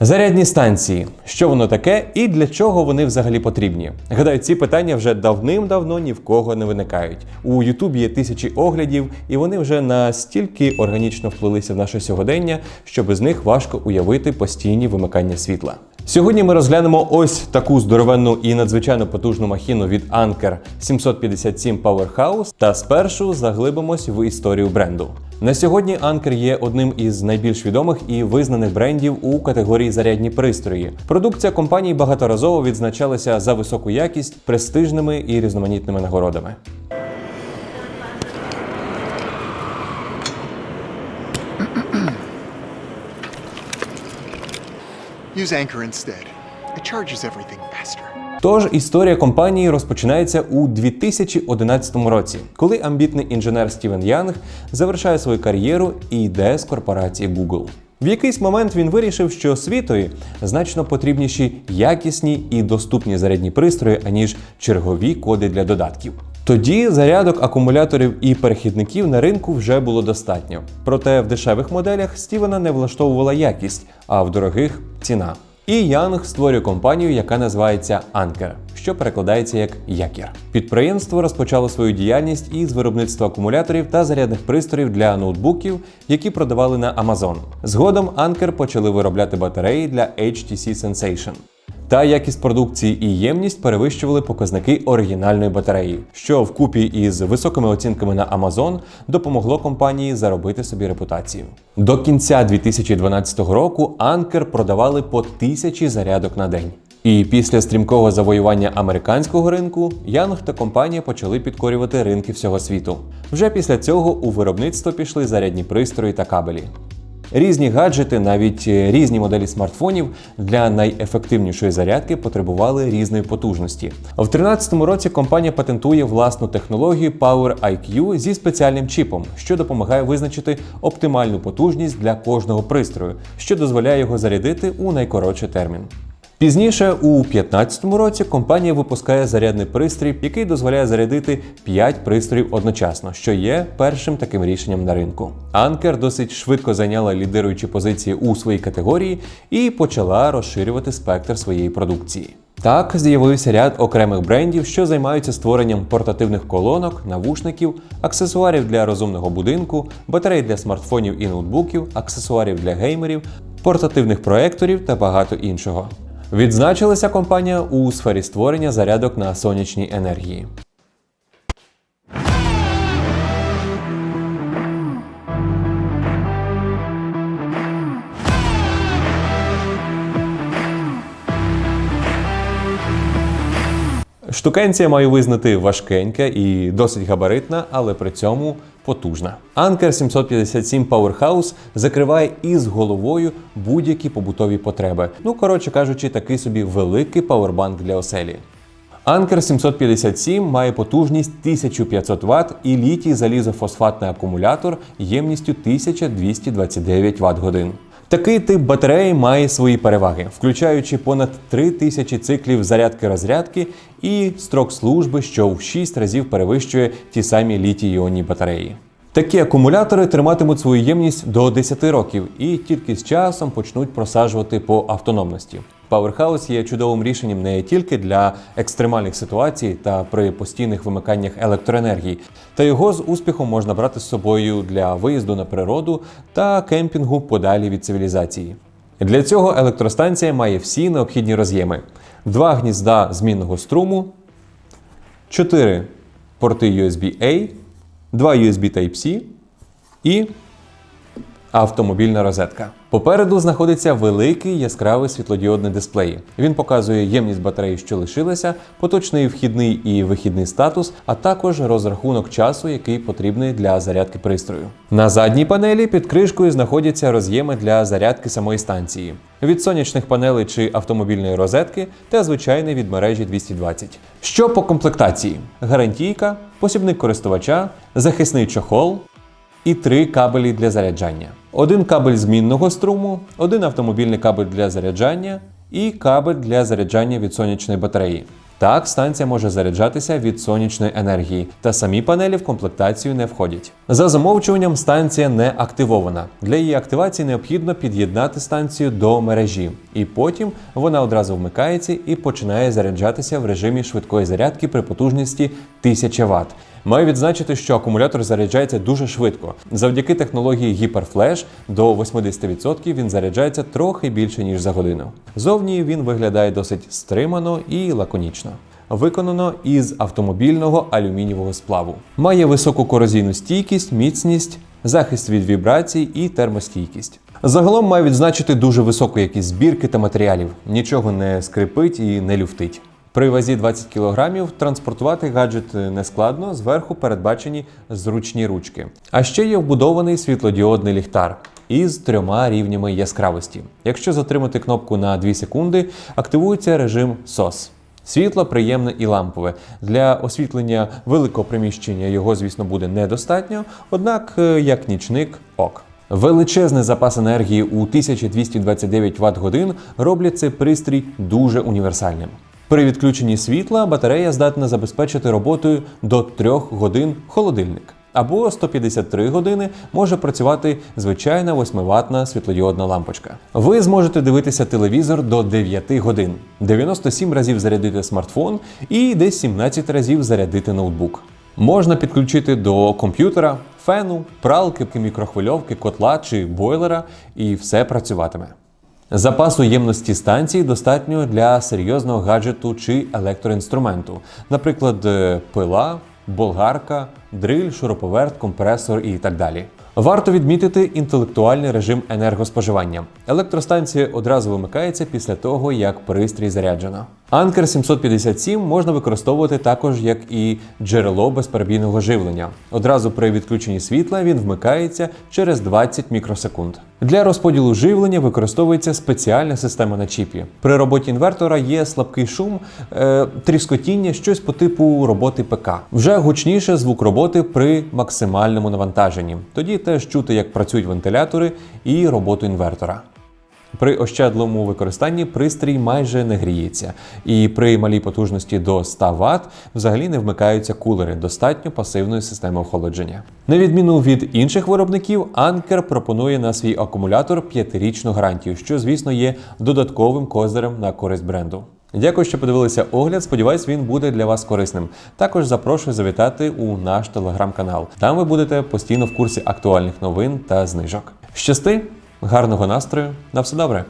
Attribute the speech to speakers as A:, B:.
A: Зарядні станції, що воно таке і для чого вони взагалі потрібні? Гадаю, ці питання вже давним-давно ні в кого не виникають. У Ютубі є тисячі оглядів, і вони вже настільки органічно вплилися в наше сьогодення, що без них важко уявити постійні вимикання світла. Сьогодні ми розглянемо ось таку здоровенну і надзвичайно потужну махіну від Anker 757 Powerhouse та спершу заглибимось в історію бренду. На сьогодні Anker є одним із найбільш відомих і визнаних брендів у категорії зарядні пристрої. Продукція компанії багаторазово відзначалася за високу якість, престижними і різноманітними нагородами.
B: Use Anchor instead. It charges everything faster.
A: Тож історія компанії розпочинається у 2011 році, коли амбітний інженер Стівен Янг завершає свою кар'єру і йде з корпорації Google. В якийсь момент він вирішив, що світові значно потрібніші якісні і доступні зарядні пристрої, аніж чергові коди для додатків. Тоді зарядок акумуляторів і перехідників на ринку вже було достатньо. Проте в дешевих моделях Стівена не влаштовувала якість, а в дорогих ціна. І Янг створює компанію, яка називається Anker, що перекладається як якір. Підприємство розпочало свою діяльність із виробництва акумуляторів та зарядних пристроїв для ноутбуків, які продавали на Amazon. Згодом Anker почали виробляти батареї для HTC Sensation. Та якість продукції і ємність перевищували показники оригінальної батареї, що вкупі із високими оцінками на Amazon допомогло компанії заробити собі репутацію. До кінця 2012 року Anker продавали по тисячі зарядок на день. І після стрімкого завоювання американського ринку Янг та компанія почали підкорювати ринки всього світу. Вже після цього у виробництво пішли зарядні пристрої та кабелі. Різні гаджети, навіть е, різні моделі смартфонів для найефективнішої зарядки потребували різної потужності. В 2013 році компанія патентує власну технологію Power IQ зі спеціальним чіпом, що допомагає визначити оптимальну потужність для кожного пристрою, що дозволяє його зарядити у найкоротший термін. Пізніше, у 2015 році, компанія випускає зарядний пристрій, який дозволяє зарядити 5 пристроїв одночасно, що є першим таким рішенням на ринку. Anker досить швидко зайняла лідируючі позиції у своїй категорії і почала розширювати спектр своєї продукції. Так з'явився ряд окремих брендів, що займаються створенням портативних колонок, навушників, аксесуарів для розумного будинку, батарей для смартфонів і ноутбуків, аксесуарів для геймерів, портативних проекторів та багато іншого. Відзначилася компанія у сфері створення зарядок на сонячній енергії. Штукенція маю визнати важкенька і досить габаритна, але при цьому потужна. Anker 757 Powerhouse закриває із головою будь-які побутові потреби. Ну, коротше кажучи, такий собі великий павербанк для оселі. Anker 757 має потужність 1500 Вт і літій залізофосфатний акумулятор ємністю 1229 Вт годин. Такий тип батареї має свої переваги, включаючи понад 3000 циклів зарядки-розрядки і строк служби, що в 6 разів перевищує ті самі літій-іонні батареї. Такі акумулятори триматимуть свою ємність до 10 років і тільки з часом почнуть просаджувати по автономності. Powerhouse є чудовим рішенням не тільки для екстремальних ситуацій та при постійних вимиканнях електроенергії, та його з успіхом можна брати з собою для виїзду на природу та кемпінгу подалі від цивілізації. Для цього електростанція має всі необхідні роз'єми: два гнізда змінного струму, 4 порти USB-A, 2 USB Type-C і автомобільна розетка. Попереду знаходиться великий яскравий світлодіодний дисплей. Він показує ємність батареї, що лишилася, поточний вхідний і вихідний статус, а також розрахунок часу, який потрібний для зарядки пристрою. На задній панелі під кришкою знаходяться роз'єми для зарядки самої станції. Від сонячних панелей чи автомобільної розетки та звичайний від мережі 220. Що по комплектації? Гарантійка, посібник користувача, захисний чохол, і три кабелі для заряджання: один кабель змінного струму, один автомобільний кабель для заряджання і кабель для заряджання від сонячної батареї. Так, станція може заряджатися від сонячної енергії, та самі панелі в комплектацію не входять. За замовчуванням, станція не активована. Для її активації необхідно під'єднати станцію до мережі, і потім вона одразу вмикається і починає заряджатися в режимі швидкої зарядки при потужності 1000 Вт. Маю відзначити, що акумулятор заряджається дуже швидко. Завдяки технології гіперфлеш до 80% він заряджається трохи більше ніж за годину. Зовні він виглядає досить стримано і лаконічно. Виконано із автомобільного алюмінієвого сплаву. Має високу корозійну стійкість, міцність, захист від вібрацій і термостійкість. Загалом маю відзначити дуже високу якість збірки та матеріалів. Нічого не скрипить і не люфтить. При вазі 20 кг транспортувати гаджет не складно, зверху передбачені зручні ручки. А ще є вбудований світлодіодний ліхтар із трьома рівнями яскравості. Якщо затримати кнопку на 2 секунди, активується режим SOS. Світло приємне і лампове. Для освітлення великого приміщення його, звісно, буде недостатньо, однак е, як нічник ок. Величезний запас енергії у 1229 Вт годин роблять цей пристрій дуже універсальним. При відключенні світла батарея здатна забезпечити роботою до 3 годин холодильник. Або 153 години може працювати звичайна 8-ваттна світлодіодна лампочка. Ви зможете дивитися телевізор до 9 годин, 97 разів зарядити смартфон і десь 17 разів зарядити ноутбук. Можна підключити до комп'ютера, фену, пралки, мікрохвильовки, котла чи бойлера, і все працюватиме. Запасу ємності станції достатньо для серйозного гаджету чи електроінструменту, наприклад, е, пила, болгарка, дриль, шуруповерт, компресор і так далі. Варто відмітити інтелектуальний режим енергоспоживання. Електростанція одразу вимикається після того, як пристрій заряджено. Anker 757 можна використовувати також як і джерело безперебійного живлення. Одразу при відключенні світла він вмикається через 20 мікросекунд. Для розподілу живлення використовується спеціальна система на чіпі. При роботі інвертора є слабкий шум, е, тріскотіння, щось по типу роботи ПК. Вже гучніше звук роботи при максимальному навантаженні. Тоді теж чути, як працюють вентилятори і роботу інвертора. При ощадливому використанні пристрій майже не гріється, і при малій потужності до 100 Вт взагалі не вмикаються кулери достатньо пасивної системи охолодження. На відміну від інших виробників, Anker пропонує на свій акумулятор 5-річну гарантію, що, звісно, є додатковим козирем на користь бренду. Дякую, що подивилися огляд. Сподіваюсь, він буде для вас корисним. Також запрошую завітати у наш телеграм-канал. Там ви будете постійно в курсі актуальних новин та знижок. Щасти, гарного настрою, на все добре!